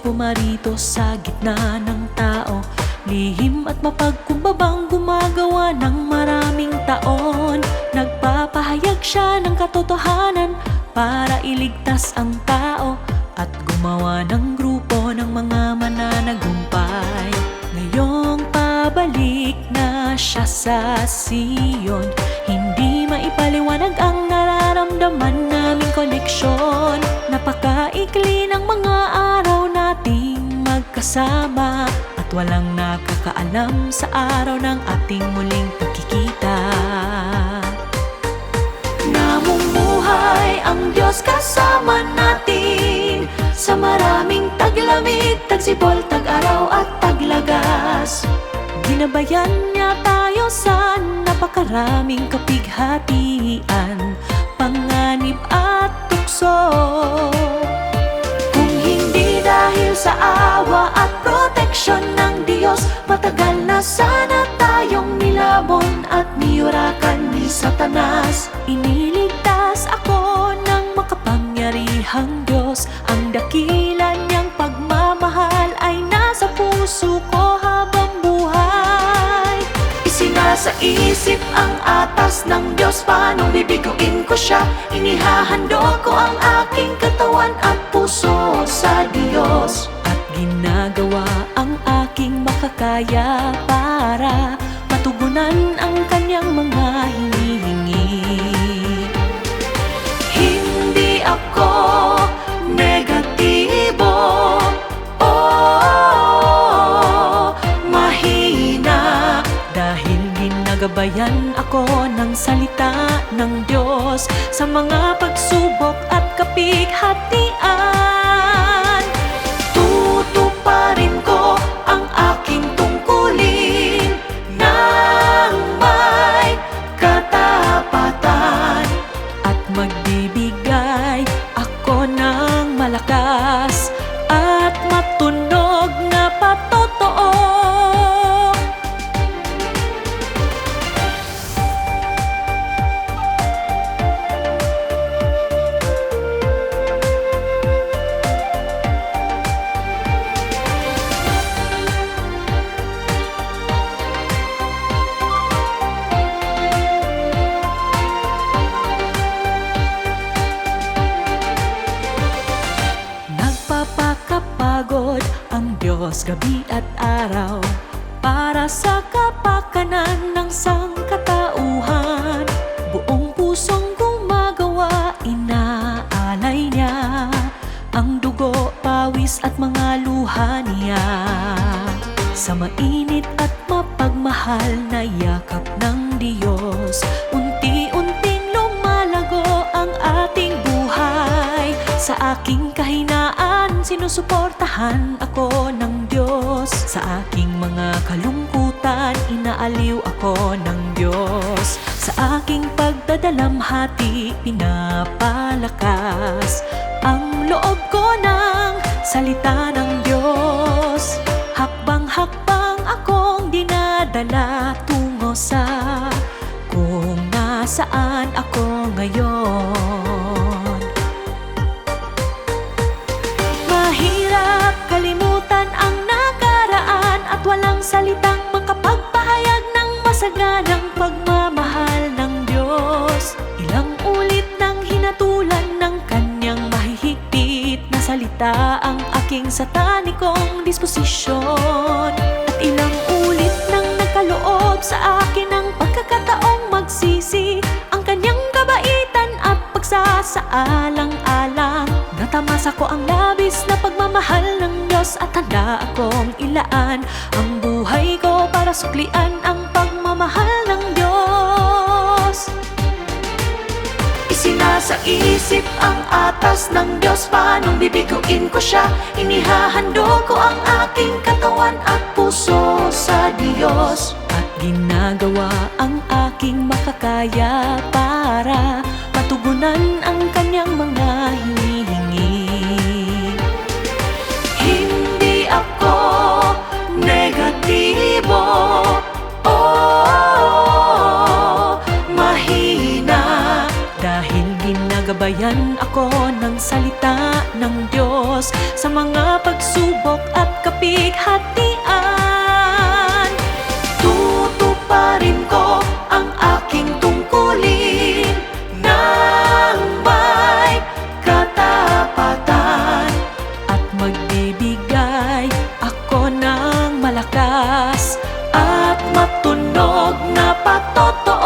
marito sa gitna ng tao. Lihim at mapagkumbabang gumagawa ng maraming taon. Nagpapahayag siya ng katotohanan para iligtas ang tao At gumawa ng grupo ng mga mananagumpay. Ngayong pabalik na siya sa Sion Hindi maipaliwanag ang nararamdaman naming koneksyon. Napakaikli magkasama At walang nakakaalam sa araw ng ating muling pagkikita. Namumuhay ang Diyos kasama natin Sa maraming taglamig, tagsibol, tag-araw at taglagas. Ginabayan niya tayo sa napakaraming kapighatian nilabon at niyurakan ni Satanas. Iniligtas ako ng makapangyarihang Diyos. Ang dakila niyang pagmamahal ay nasa puso ko habang buhay. Isinasa isip ang atas ng Diyos Paano bibiguin ko siya? Inihahandog ko ang aking katawan at puso sa Diyos. Ginagawa ang aking makakaya para Matugunan ako ng salita ng Diyos Sa mga pagsubok at kapighatian Diyos gabi at araw Para sa kapakanan ng sangkatauhan. Buong pusong gumagawa, inaalay niya Ang dugo, pawis at mga luha niya. Sa mainit at mapagmahal na yakap ng Diyos Unti-unting lumalago ang ating buhay. Sa aking kahinaan, sinusuportahan ako ng Diyos. Sa aking mga kalungkutan, inaaliw ako ng Diyos. Sa aking pagdadalamhati, pinapalakas Ang loob ko ng salita ng Diyos. Hakbang-hakbang akong dinadala tungo sa na salita Ang aking satanikong disposisyon. At ilang ulit nang nagkaloob sa akin ng pagkakataong magsisi Ang kanyang kabaitan at pagsasaalang-alang. Natamasa ko ang labis na pagmamahal ng Diyos At handa akong ilaan ang buhay ko para suklian ang atas ng Diyos Paanong bibiguin ko siya? Inihahandog ko ang aking katawan at puso sa Diyos. At ginagawa ang aking makakaya para Matugunan ang kanyang ako ng salita ng Diyos Sa mga pagsubok at kapighatian. Tutuparin ko ang aking tungkulin Nang may katapatan. At magbibigay ako ng malakas At matunog na patot